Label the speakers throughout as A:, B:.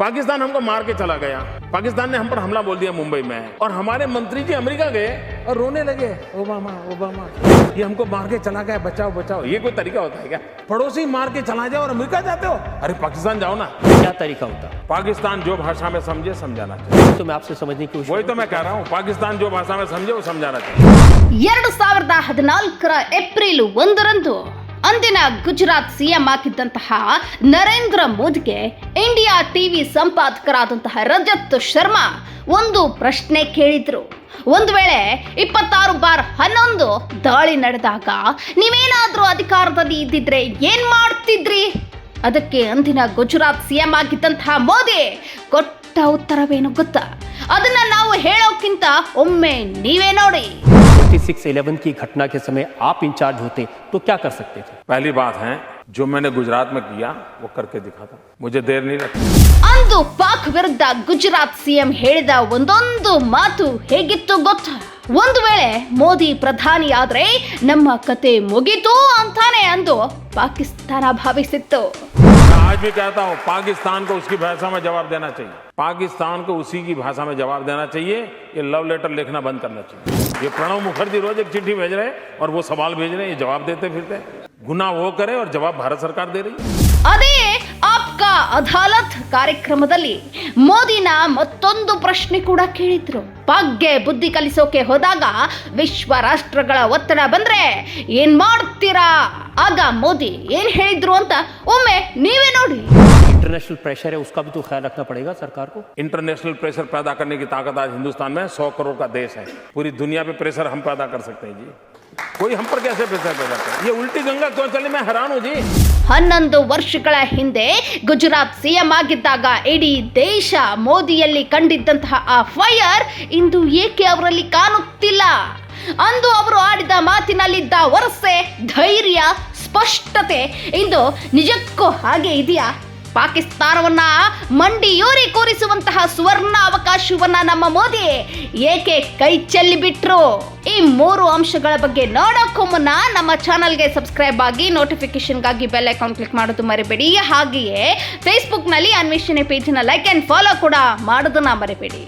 A: पाकिस्तान हमको मार के चला गया पाकिस्तान ने हम पर हमला बोल दिया मुंबई में और हमारे मंत्री जी अमेरिका गए और रोने लगे ओबामा ओबामा ये हमको मार के चला गया बचाओ बचाओ ये कोई तरीका होता है क्या पड़ोसी मार के चला जाओ और अमेरिका जाते हो अरे पाकिस्तान जाओ ना
B: क्या तरीका होता है
A: पाकिस्तान जो भाषा में समझे समझाना चाहिए
B: तो मैं आपसे समझने की कोशिश
A: वही तो मैं कह रहा हूँ पाकिस्तान जो भाषा में समझे वो समझाना चाहिए
C: ಎರಡು ಸಾವಿರದ ಹದಿನಾಲ್ಕರ ಏಪ್ರಿಲ್ ಒಂದರಂದು ಅಂದಿನ ಗುಜರಾತ್ ಸಿಎಂ ಆಗಿದ್ದಂತಹ ನರೇಂದ್ರ ಮೋದಿಗೆ ಇಂಡಿಯಾ ಟಿವಿ ಸಂಪಾದಕರಾದಂತಹ ರಜತ್ ಶರ್ಮಾ ಒಂದು ಪ್ರಶ್ನೆ ಕೇಳಿದ್ರು. ಒಂದು ವೇಳೆ ಇಪ್ಪತ್ತಾರು ಬಾರ್ ಹನ್ನೊಂದು ದಾಳಿ ನಡೆದಾಗ ನೀವೇನಾದ್ರೂ ಅಧಿಕಾರದಲ್ಲಿ ಇದ್ದಿದ್ರೆ ಏನ್ ಮಾಡ್ತಿದ್ರಿ? ಅದಕ್ಕೆ ಅಂದಿನ ಗುಜರಾತ್ ಸಿಎಂ ಆಗಿದ್ದಂತಹ ಮೋದಿ ಕೊಟ್ಟ ಉತ್ತರವೇನು ಗೊತ್ತಾ? ಅದನ್ನ ನಾವು ಹೇಳೋಕ್ಕಿಂತ ಒಮ್ಮೆ ನೀವೇ ನೋಡಿ.
B: फोर्टी सिक्स इलेवन की घटना के समय आप इंचार्ज होते तो क्या कर सकते थे
A: पहली बात है जो मैंने गुजरात में किया वो करके दिखाता मुझे देर नहीं लगती
C: ಅಂದು ಪಾಕ್ ವಿರುದ್ಧ ಗುಜರಾತ್ ಸಿಎಂ ಹೇಳಿದ ಒಂದೊಂದು ಮಾತು ಹೇಗಿತ್ತು ಗೊತ್ತಾ ಒಂದು ವೇಳೆ ಮೋದಿ ಪ್ರಧಾನಿ ಆದ್ರೆ ನಮ್ಮ ಕತೆ ಮುಗೀತು ಅಂತಾನೆ ಅಂದು ಪಾಕಿಸ್ತಾನ ಭಾವಿಸಿತ್ತು
A: मैं आज भी कहता हूँ पाकिस्तान को उसकी भाषा में जवाब देना चाहिए पाकिस्तान को उसी की भाषा में जवाब देना चाहिए ये लव लेटर लिखना बंद करना चाहिए ये प्रणब मुखर्जी रोज एक चिट्ठी भेज रहे हैं और वो सवाल भेज रहे हैं ये जवाब देते फिरते हैं। गुना वो करे और जवाब भारत सरकार दे रही है
C: ಅದೇ ಆಪ್ಕಾ ಅದಾಲತ್ ಕಾರ್ಯಕ್ರಮದಲ್ಲಿ ಮೋದಿನ ಮತ್ತೊಂದು ಪ್ರಶ್ನೆ ಕೂಡ ಕೇಳಿದ್ರು ಪಾಕ್ಗೆ ಬುದ್ಧಿ ಕಲಿಸೋಕೆ ಹೋದಾಗ ವಿಶ್ವ ರಾಷ್ಟ್ರಗಳ ಒತ್ತಡ ಬಂದ್ರೆ ಏನ್ ಮಾಡ್ತೀರಾ ಆಗ ಮೋದಿ ಏನ್ ಹೇಳಿದ್ರು ಅಂತ ಒಮ್ಮೆ ನೀವೇ ನೋಡಿ
B: इंटरनेशनल प्रेशर है उसका भी तो ख्याल रखना पड़ेगा सरकार को
A: इंटरनेशनल प्रेशर पैदा करने की ताकत आज हिंदुस्तान में सौ करोड़ का देश है पूरी दुनिया पे प्रेशर हम पैदा कर सकते हैं जी कोई हम पर कैसे प्रेशर पैदा करे ये उल्टी गंगा क्यों चले मैं हैरान हूँ जी
C: ಹನ್ನೊಂದು ವರ್ಷಗಳ ಹಿಂದೆ ಗುಜರಾತ್ ಸಿಎಂ ಆಗಿದ್ದಾಗ ಇಡೀ ದೇಶ ಮೋದಿಯಲ್ಲಿ ಕಂಡಿದ್ದಂತಹ ಆ ಫೈರ್ ಇಂದು ಏಕೆ ಅವರಲ್ಲಿ ಕಾಣುತ್ತಿಲ್ಲ ಅಂದು ಅವರು ಆಡಿದ ಮಾತಿನಲ್ಲಿದ್ದ ವರಸೆ ಧೈರ್ಯ ಸ್ಪಷ್ಟತೆ ಇಂದು ನಿಜಕ್ಕೂ ಹಾಗೆ ಇದೆಯಾ ಪಾಕಿಸ್ತಾನವನ್ನ ಮಂಡಿಯೂರಿ ಕೂರಿಸುವಂತಹ ಸುವರ್ಣ ಅವಕಾಶವನ್ನ ನಮ್ಮ ಮೋದಿ ಏಕೆ ಕೈ ಚೆಲ್ಲಿ ಬಿಟ್ರು ಈ ಮೂರು ಅಂಶಗಳ ಬಗ್ಗೆ ನೋಡೋಕ್ಕೂ ಮುನ್ನ ನಮ್ಮ ಚಾನಲ್ಗೆ ಸಬ್ಸ್ಕ್ರೈಬ್ ಆಗಿ ನೋಟಿಫಿಕೇಶನ್ಗಾಗಿ ಬೆಲ್ ಐಕಾನ್ ಕ್ಲಿಕ್ ಮಾಡೋದು ಮರಿಬೇಡಿ. ಹಾಗೆಯೇ ಫೇಸ್ಬುಕ್ನಲ್ಲಿ ಅನ್ವೇಷಣೆ ಪೇಜ್ನ ಲೈಕ್ ಆ್ಯಂಡ್ ಫಾಲೋ ಕೂಡ ಮಾಡೋದನ್ನ ಮರಿಬೇಡಿ.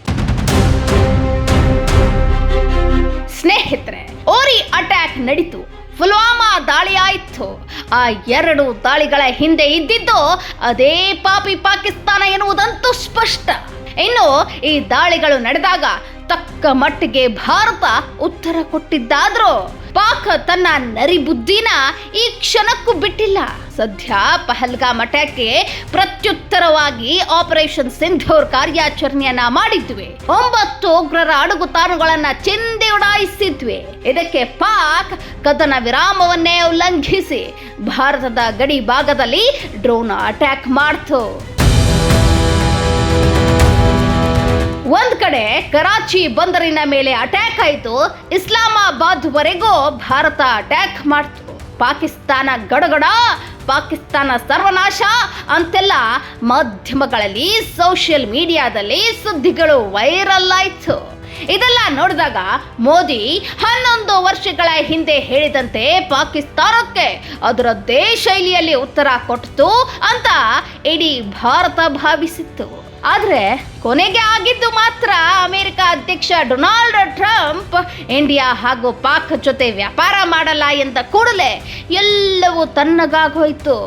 C: ಸ್ನೇಹಿತರೆ, ಓರಿ ಅಟ್ಯಾಕ್ ನಡೀತು. ಪುಲ್ವಾಮಾ ದಾಳಿ ಆಯಿತು ಆ ಎರಡು ದಾಳಿಗಳ ಹಿಂದೆ ಇದ್ದಿದ್ದು ಅದೇ ಪಾಪಿ ಪಾಕಿಸ್ತಾನ ಎನ್ನುವುದಂತೂ ಸ್ಪಷ್ಟ. ಇನ್ನು ಈ ದಾಳಿಗಳು ನಡೆದಾಗ ತಕ್ಕ ಮಟ್ಟಿಗೆ ಭಾರತ ಉತ್ತರ ಕೊಟ್ಟಿದ್ದಾದ್ರೂ ಪಾಕ್ ತನ್ನ ನರಿ ಬುದ್ಧಿನ ಈ ಕ್ಷಣಕ್ಕೂ ಬಿಟ್ಟಿಲ್ಲ. ಸದ್ಯ ಪಹಲ್ಗಾಮ್ ಅಟ್ಯಾಕ್ಗೆ ಪ್ರತ್ಯುತ್ತರವಾಗಿ ಆಪರೇಷನ್ ಸಿಂಧೂರ್ ಕಾರ್ಯಾಚರಣೆಯನ್ನ ಮಾಡಿದ್ವಿ. ಒಂಬತ್ತು ಉಗ್ರರ ಅಡುಗುತಾಣಗಳನ್ನ ಚಿಂದಿ ಉಡಾಯಿಸಿದ್ವಿ. ಇದಕ್ಕೆ ಪಾಕ್ ಕದನ ವಿರಾಮವನ್ನೇ ಉಲ್ಲಂಘಿಸಿ. ಭಾರತದ ಗಡಿ ಭಾಗದಲ್ಲಿ ಡ್ರೋನ್ ಅಟ್ಯಾಕ್ ಮಾಡ್ತು. ಒಂದ್ ಕಡೆ ಕರಾಚಿ ಬಂದರಿನ ಮೇಲೆ ಅಟ್ಯಾಕ್ ಆಯಿತು, ಇಸ್ಲಾಮಾಬಾದ್ ವರೆಗೂ ಭಾರತ ಅಟ್ಯಾಕ್ ಮಾಡ್ತು. ಪಾಕಿಸ್ತಾನ ಗಡಗಡ, ಪಾಕಿಸ್ತಾನ ಸರ್ವನಾಶ ಅಂತೆಲ್ಲ ಮಾಧ್ಯಮಗಳಲ್ಲಿ ಸೋಷಿಯಲ್ ಮೀಡಿಯಾದಲ್ಲಿ ಸುದ್ದಿಗಳು ವೈರಲ್ ಆಯ್ತು. ಇದೆಲ್ಲ ನೋಡಿದಾಗ ಮೋದಿ ಹನ್ನೊಂದು ವರ್ಷಗಳ ಹಿಂದೆ ಹೇಳಿದಂತೆ ಪಾಕಿಸ್ತಾನಕ್ಕೆ ಅದರದ್ದೇ ಶೈಲಿಯಲ್ಲಿ ಉತ್ತರ ಕೊಟ್ಟಿತು ಅಂತ ಇಡೀ ಭಾರತ ಭಾವಿಸಿತ್ತು. ಆದ್ರೆ ಕೊನೆಗೆ ಆಗಿದ್ದು ಮಾತ್ರ ಅಮೆರಿಕ ಅಧ್ಯಕ್ಷ ಡೊನಾಲ್ಡ್ ಟ್ರಂಪ್ ಇಂಡಿಯಾ ಹಾಗೂ ಪಾಕ್ ಜೊತೆ ವ್ಯಾಪಾರ ಮಾಡಲ್ಲ ಎಂದ ಕೂಡಲೇ ಎಲ್ಲವೂ ತನ್ನಗಾಗೋಯ್ತು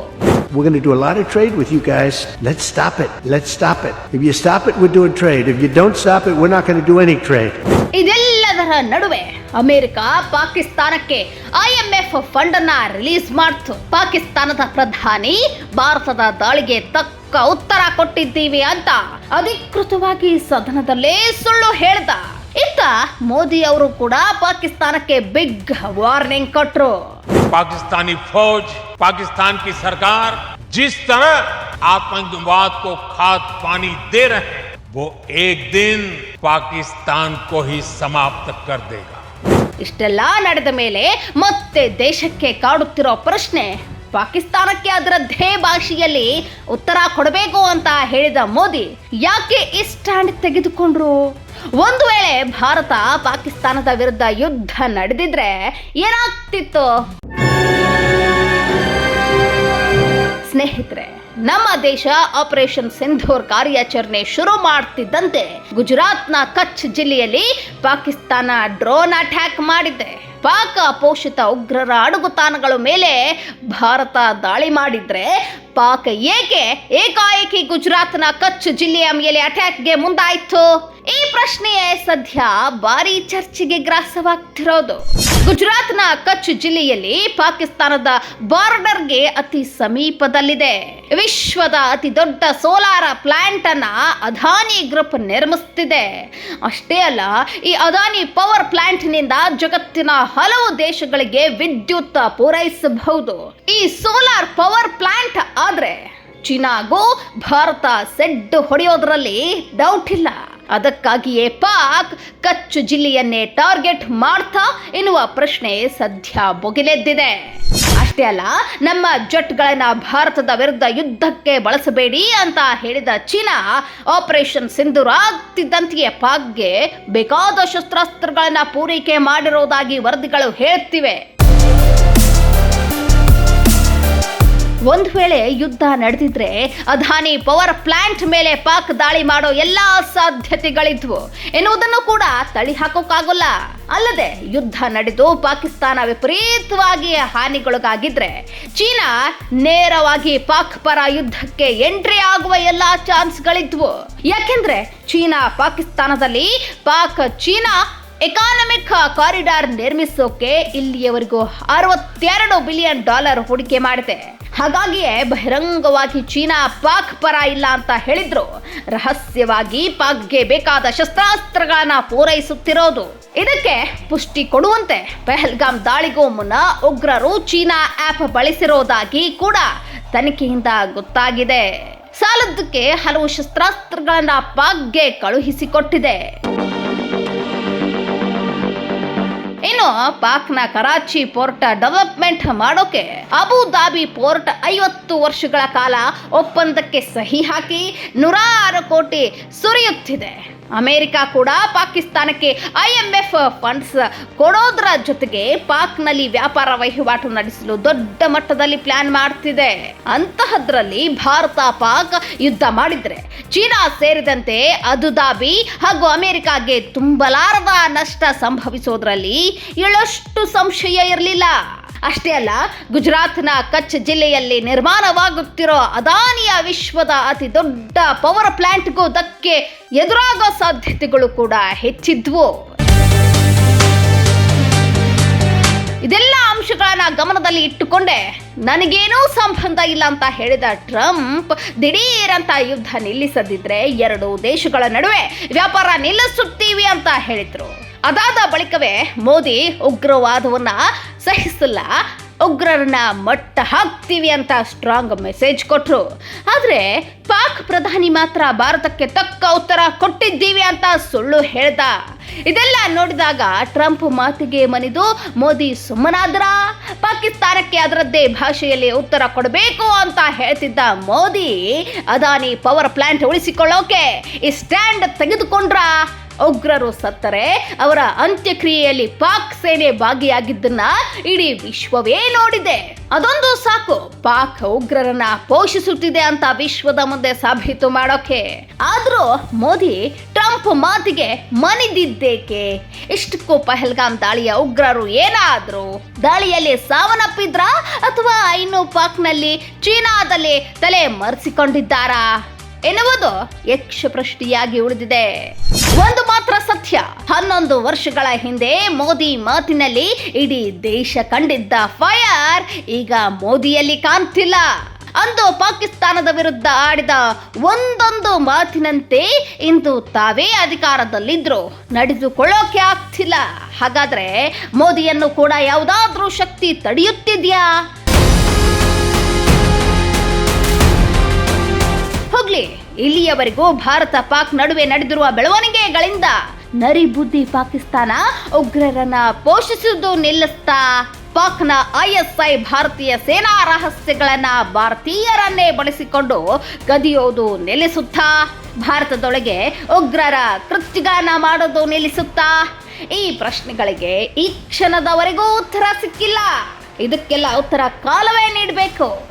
D: We're going to do a lot of trade with you guys. Let's stop it. Let's stop it. If you stop it, we're doing trade. If you don't stop it, we're not going to do any trade.
C: ಇದೆಲ್ಲದರ ನಡುವೆ America ಪಾಕಿಸ್ತಾನಕ್ಕೆ IMF fund ಅನ್ನ release ಮಾಡ್ತು ಪಾಕಿಸ್ತಾನದ ಪ್ರಧಾನಿ ಭಾರತದ ದಾಳಿಗೆ ತಕ್ಕ ಉತ್ತರ ಕೊಟ್ಟಿದ್ದೀವಿ ಅಂತ ಅಧಿಕೃತವಾಗಿ ಸದನದಲ್ಲೇ ಸುಳ್ಳು ಹೇಳ್ದ ಇತ್ತ ಮೋದಿ ಅವರು ಕೂಡ ಪಾಕಿಸ್ತಾನಕ್ಕೆ ಬಿಗ್ ವಾರ್ನಿಂಗ್ ಕೊಟ್ರು
A: पाकिस्तानी फौज पाकिस्तान की सरकार जिस तरह आतंकवाद को खाद पानी दे रहे हैं वो एक दिन पाकिस्तान को ही समाप्त कर देगा
C: ಇಷ್ಟೆಲ್ಲ ನಡೆದ ಮೇಲೆ ಮತ್ತೆ ದೇಶಕ್ಕೆ ಕಾಡುತ್ತಿರೋ ಪ್ರಶ್ನೆ ಪಾಕಿಸ್ತಾನಕ್ಕೆ ಅದರದ್ದೇ ಭಾಷೆಯಲ್ಲಿ ಉತ್ತರ ಕೊಡಬೇಕು ಅಂತ ಹೇಳಿದ ಮೋದಿ ಯಾಕೆ ಈ ಸ್ಟ್ಯಾಂಡ್ ತೆಗೆದುಕೊಂಡ್ರು ಒಂದು ವೇಳೆ ಭಾರತ ಪಾಕಿಸ್ತಾನದ ವಿರುದ್ಧ ಯುದ್ಧ ನಡೆದಿದ್ರೆ ಏನಾಗ್ತಿತ್ತು ಸ್ನೇಹಿತರೆ ನಮ್ಮ ದೇಶ ಆಪರೇಷನ್ ಸಿಂಧೂರ್ ಕಾರ್ಯಾಚರಣೆ ಶುರು ಮಾಡ್ತಿದ್ದಂತೆ ಗುಜರಾತ್ನ ಕಚ್ ಜಿಲ್ಲೆಯಲ್ಲಿ ಪಾಕಿಸ್ತಾನ ಡ್ರೋನ್ ಅಟ್ಯಾಕ್ ಮಾಡಿದೆ. ಪಾಕ ಪೋಷಿತ ಉಗ್ರರ ಅಡುಗುತಾಣಗಳ ಮೇಲೆ ಭಾರತ ದಾಳಿ ಮಾಡಿದ್ರೆ ಪಾಕ ಏಕೆ ಏಕಾಏಕಿ ಗುಜರಾತ್ನ ಕಚ್ ಜಿಲ್ಲೆಯ ಮೇಲೆ ಅಟ್ಯಾಕ್ಗೆ ಮುಂದಾಯಿತು? ಈ ಪ್ರಶ್ನೆಯೇ ಸದ್ಯ ಭಾರಿ ಚರ್ಚೆಗೆ ಗ್ರಾಸವಾಗ್ತಿರೋದು. ಗುಜರಾತ್ನ ಕಚ್ ಜಿಲ್ಲೆಯಲ್ಲಿ ಪಾಕಿಸ್ತಾನದ ಬಾರ್ಡರ್ಗೆ ಅತಿ ಸಮೀಪದಲ್ಲಿದೆ. ವಿಶ್ವದ ಅತಿ ದೊಡ್ಡ ಸೋಲಾರ್ ಪ್ಲಾಂಟ್ ಅನ್ನ ಅದಾನಿ ಗ್ರೂಪ್ ನಿರ್ಮಿಸ್ತಿದೆ. ಅಷ್ಟೇ ಅಲ್ಲ, ಈ ಅದಾನಿ ಪವರ್ ಪ್ಲಾಂಟ್ನಿಂದ ಜಗತ್ತಿನ ಹಲವು ದೇಶಗಳಿಗೆ ವಿದ್ಯುತ್ ಪೂರೈಸಬಹುದು. ಈ ಸೋಲಾರ್ ಪವರ್ ಪ್ಲಾಂಟ್ ಆದ್ರೆ ಚೀನಾಗೂ ಭಾರತ ಸೆಡ್ಡು ಹೊಡೆಯೋದ್ರಲ್ಲಿ ಡೌಟ್ ಇಲ್ಲ. ಅದಕ್ಕಾಗಿಯೇ ಪಾಕ್ ಕಚ್ಚು ಜಿಲ್ಲೆಯನ್ನೇ ಟಾರ್ಗೆಟ್ ಮಾಡ್ತಾ ಎನ್ನುವ ಪ್ರಶ್ನೆ ಸದ್ಯ ಬೊಗಿಲೆದ್ದಿದೆ. ಅಷ್ಟೇ ಅಲ್ಲ, ನಮ್ಮ ಜಟ್ಗಳನ್ನ ಭಾರತದ ವಿರುದ್ಧ ಯುದ್ಧಕ್ಕೆ ಬಳಸಬೇಡಿ ಅಂತ ಹೇಳಿದ ಚೀನಾ ಆಪರೇಷನ್ ಸಿಂಧೂರ್ ಆಗ್ತಿದ್ದಂತೆಯೇ ಪಾಕ್ಗೆ ಬೇಕಾದ ಶಸ್ತ್ರಾಸ್ತ್ರಗಳನ್ನು ಪೂರೈಕೆ ಮಾಡಿರೋದಾಗಿ ವರದಿಗಳು ಹೇಳ್ತಿವೆ. ಒಂದು ವೇಳೆ ಯುದ್ಧ ನಡೆದಿದ್ರೆ ಅದಾನಿ ಪವರ್ ಪ್ಲಾಂಟ್ ಮೇಲೆ ಪಾಕ್ ದಾಳಿ ಮಾಡೋ ಎಲ್ಲಾ ಸಾಧ್ಯತೆಗಳಿದ್ವು. ಎನ್ನುವುದನ್ನು ಕೂಡ ತಳಿ ಹಾಕೋಕ್ಕಾಗಲ್ಲ. ಅಲ್ಲದೆ ಯುದ್ಧ ನಡೆದು ಪಾಕಿಸ್ತಾನ ವಿಪರೀತವಾಗಿ ಹಾನಿಗೊಳಗಾಗಿದ್ರೆ ಚೀನಾ ನೇರವಾಗಿ ಪಾಕ್ ಪರ ಯುದ್ಧಕ್ಕೆ ಎಂಟ್ರಿ ಆಗುವ ಎಲ್ಲಾ ಚಾನ್ಸ್ಗಳಿದ್ವು. ಯಾಕೆಂದ್ರೆ ಚೀನಾ ಪಾಕಿಸ್ತಾನದಲ್ಲಿ ಪಾಕ್ ಚೀನಾ ಎಕಾನಮಿಕ್ ಕಾರಿಡಾರ್ ನಿರ್ಮಿಸೋಕೆ ಇಲ್ಲಿಯವರೆಗೂ ಅರವತ್ತೆರಡು ಬಿಲಿಯನ್ ಡಾಲರ್ ಹೂಡಿಕೆ ಮಾಡಿದೆ. ಹಾಗಾಗಿಯೇ ಬಹಿರಂಗವಾಗಿ ಚೀನಾ ಪಾಕ್ ಪರ ಇಲ್ಲ ಅಂತ ಹೇಳಿದ್ರು. ರಹಸ್ಯವಾಗಿ ಪಾಕ್ಗೆ ಬೇಕಾದ ಶಸ್ತ್ರಾಸ್ತ್ರಗಳನ್ನ ಪೂರೈಸುತ್ತಿರೋದು. ಇದಕ್ಕೆ ಪುಷ್ಟಿ ಕೊಡುವಂತೆ ಪೆಹಲ್ಗಾಮ್ ದಾಳಿಗೂ ಮುನ್ನ ಉಗ್ರರು ಚೀನಾ ಆಪ್ ಬಳಸಿರೋದಾಗಿ ಕೂಡ ತನಿಖೆಯಿಂದ ಗೊತ್ತಾಗಿದೆ. ಸಾಲದ್ದಕ್ಕೆ ಹಲವು ಶಸ್ತ್ರಾಸ್ತ್ರಗಳನ್ನ ಪಾಕ್ಗೆ ಕಳುಹಿಸಿಕೊಟ್ಟಿದೆ. ಇನ್ನು ಪಾಕ್ನ ಕರಾಚಿ ಪೋರ್ಟ್ ಡೆವಲಪ್ಮೆಂಟ್ ಮಾಡೋಕೆ ಅಬುಧಾಬಿ ಪೋರ್ಟ್ ಐವತ್ತು ವರ್ಷಗಳ ಕಾಲ ಒಪ್ಪಂದಕ್ಕೆ ಸಹಿ ಹಾಕಿ ನೂರಾರು ಕೋಟಿ ಸುರಿಯುತ್ತಿದೆ. ಅಮೆರಿಕ ಕೂಡ ಪಾಕಿಸ್ತಾನಕ್ಕೆ ಐಎಂಎಫ್ ಫಂಡ್ಸ್ ಕೊಡೋದ್ರ ಜೊತೆಗೆ ಪಾಕ್ನಲ್ಲಿ ವ್ಯಾಪಾರ ವಹಿವಾಟು ನಡೆಸಲು ದೊಡ್ಡ ಮಟ್ಟದಲ್ಲಿ ಪ್ಲಾನ್ ಮಾಡ್ತಿದೆ. ಅಂತಹದ್ರಲ್ಲಿ ಭಾರತ ಪಾಕ್ ಯುದ್ಧ ಮಾಡಿದ್ರೆ ಚೀನಾ ಸೇರಿದಂತೆ ಅದುದಾಬಿ ಹಾಗೂ ಅಮೆರಿಕಾಗೆ ತುಂಬಲಾರದ ನಷ್ಟ ಸಂಭವಿಸೋದ್ರಲ್ಲಿ ಏಳಷ್ಟು ಸಂಶಯ ಇರಲಿಲ್ಲ. ಅಷ್ಟೇ ಅಲ್ಲ, ಗುಜರಾತ್ನ ಕಚ್ ಜಿಲ್ಲೆಯಲ್ಲಿ ನಿರ್ಮಾಣವಾಗುತ್ತಿರೋ ಅದಾನಿಯ ವಿಶ್ವದ ಅತಿ ದೊಡ್ಡ ಪವರ್ ಪ್ಲಾಂಟ್ಗೂ ಧಕ್ಕೆ ಎದುರಾಗೋ ಸಾಧ್ಯತೆಗಳು ಕೂಡ ಹೆಚ್ಚಿದ್ವು. ಇದೆಲ್ಲ ಅಂಶಗಳನ್ನ ಗಮನದಲ್ಲಿ ಇಟ್ಟುಕೊಂಡೆ. ನನಗೇನೂ ಸಂಬಂಧ ಇಲ್ಲ ಅಂತ ಹೇಳಿದ ಟ್ರಂಪ್ ದಿಢೀರ್ ಅಂತ ಯುದ್ಧ ನಿಲ್ಲಿಸದಿದ್ರೆ ಎರಡು ದೇಶಗಳ ನಡುವೆ ವ್ಯಾಪಾರ ನಿಲ್ಲಿಸುತ್ತೀವಿ ಅಂತ ಹೇಳಿದ್ರು. ಅದಾದ ಬಳಿಕವೇ ಮೋದಿ ಉಗ್ರವಾದವನ್ನ ಸಹಿಸಲ್ಲ. ಉಗ್ರರನ್ನ ಮಟ್ಟ ಹಾಕ್ತೀವಿ ಅಂತ ಸ್ಟ್ರಾಂಗ್ ಮೆಸೇಜ್ ಕೊಟ್ರು. ಆದ್ರೆ ಪಾಕ್ ಪ್ರಧಾನಿ ಮಾತ್ರ ಭಾರತಕ್ಕೆ ತಕ್ಕ ಉತ್ತರ ಕೊಟ್ಟಿದ್ದೀವಿ ಅಂತ ಸುಳ್ಳು ಹೇಳ್ದ. ಇದೆಲ್ಲ ನೋಡಿದಾಗ ಟ್ರಂಪ್ ಮಾತಿಗೆ ಮನಿದು, ಮೋದಿ ಸುಮ್ಮನಾದ್ರ? ಪಾಕಿಸ್ತಾನಕ್ಕೆ ಅದರದ್ದೇ ಭಾಷೆಯಲ್ಲಿ ಉತ್ತರ ಕೊಡಬೇಕು ಅಂತ ಹೇಳ್ತಿದ್ದ ಮೋದಿ, ಅದಾನಿ ಪವರ್ ಪ್ಲಾಂಟ್ ಉಳಿಸಿಕೊಳ್ಳೋಕೆ, ಈ ಸ್ಟ್ಯಾಂಡ್ ತೆಗೆದುಕೊಂಡ್ರ? ಉಗ್ರರು ಸತ್ತರೆ, ಅವರ ಅಂತ್ಯಕ್ರಿಯೆಯಲ್ಲಿ ಪಾಕ್ ಸೇನೆ ಭಾಗಿಯಾಗಿದ್ದನ್ನ ಇಡೀ ವಿಶ್ವವೇ ನೋಡಿದೆ. ಅದೊಂದು ಸಾಕು, ಪಾಕ್ ಉಗ್ರರನ್ನ ಪೋಷಿಸುತ್ತಿದೆ ಅಂತ ವಿಶ್ವದ ಮುಂದೆ ಸಾಬೀತು ಮಾಡೋಕೆ. ಆದ್ರೂ ಮೋದಿ ಟ್ರಂಪ್ ಮಾತಿಗೆ ಮನಿದಿದ್ದೇಕೆ ಇಷ್ಟಕ್ಕೂ ಪಹಲ್ಗಾಮ್ ದಾಳಿಯ ಉಗ್ರರು ಏನಾದ್ರು? ದಾಳಿಯಲ್ಲಿ ಸಾವನ್ನಪ್ಪಿದ್ರಾ ಅಥವಾ ಇನ್ನು ಪಾಕ್ನಲ್ಲಿ ಚೀನಾದಲ್ಲಿ ತಲೆ ಮರೆಸಿಕೊಂಡಿದ್ದಾರಾ? ಎನ್ನುವುದು ಯಕ್ಷಪ್ರಷ್ಟಿಯಾಗಿ ಉಳಿದಿದೆ. ಒಂದು ಮಾತ್ರ ಸತ್ಯ. ಹನ್ನೊಂದು ವರ್ಷಗಳ ಹಿಂದೆ ಮೋದಿ ಮಾತಿನಲ್ಲಿ ಇಡೀ ದೇಶ ಕಂಡಿದ್ದ ಫೈರ್ ಈಗ ಮೋದಿಯಲ್ಲಿ ಕಾಣ್ತಿಲ್ಲ. ಅಂದು ಪಾಕಿಸ್ತಾನದ ವಿರುದ್ಧ ಆಡಿದ ಒಂದೊಂದು ಮಾತಿನಂತೆ ಇಂದು ತಾವೇ ಅಧಿಕಾರದಲ್ಲಿದ್ರು. ನಡೆದುಕೊಳ್ಳೋಕೆ ಆಗ್ತಿಲ್ಲ. ಹಾಗಾದ್ರೆ ಮೋದಿಯನ್ನು ಕೂಡ ಯಾವುದಾದ್ರೂ ಶಕ್ತಿ ತಡೆಯುತ್ತಿದ್ಯಾ? ಹೋಗ್ಲಿ ಇಲ್ಲಿಯವರೆಗೂ ಭಾರತ ಪಾಕ್ ನಡುವೆ ನಡೆದಿರುವ ಬೆಳವಣಿಗೆಗಳಿಂದ ನರಿ ಬುದ್ಧಿ ಪಾಕಿಸ್ತಾನ ಉಗ್ರರನ್ನ ಪೋಷಿಸುವುದು ನಿಲ್ಲಿಸ್ತಾ ಪಾಕ್ನ ಐಎಸ್ಐ ಭಾರತೀಯ ಸೇನಾ ರಹಸ್ಯಗಳನ್ನ ಭಾರತೀಯರನ್ನೇ ಬಳಸಿಕೊಂಡು ಕದಿಯೋದು ನಿಲ್ಲಿಸುತ್ತಾ, ಭಾರತದೊಳಗೆ ಉಗ್ರರ ಕೃತ್ಯಗಾನ ಮಾಡೋದು ನಿಲ್ಲಿಸುತ್ತಾ? ಈ ಪ್ರಶ್ನೆಗಳಿಗೆ ಈ ಕ್ಷಣದವರೆಗೂ ಉತ್ತರ ಸಿಕ್ಕಿಲ್ಲ. ಇದಕ್ಕೆಲ್ಲ ಉತ್ತರ ಕಾಲವೇ ನೀಡಬೇಕು.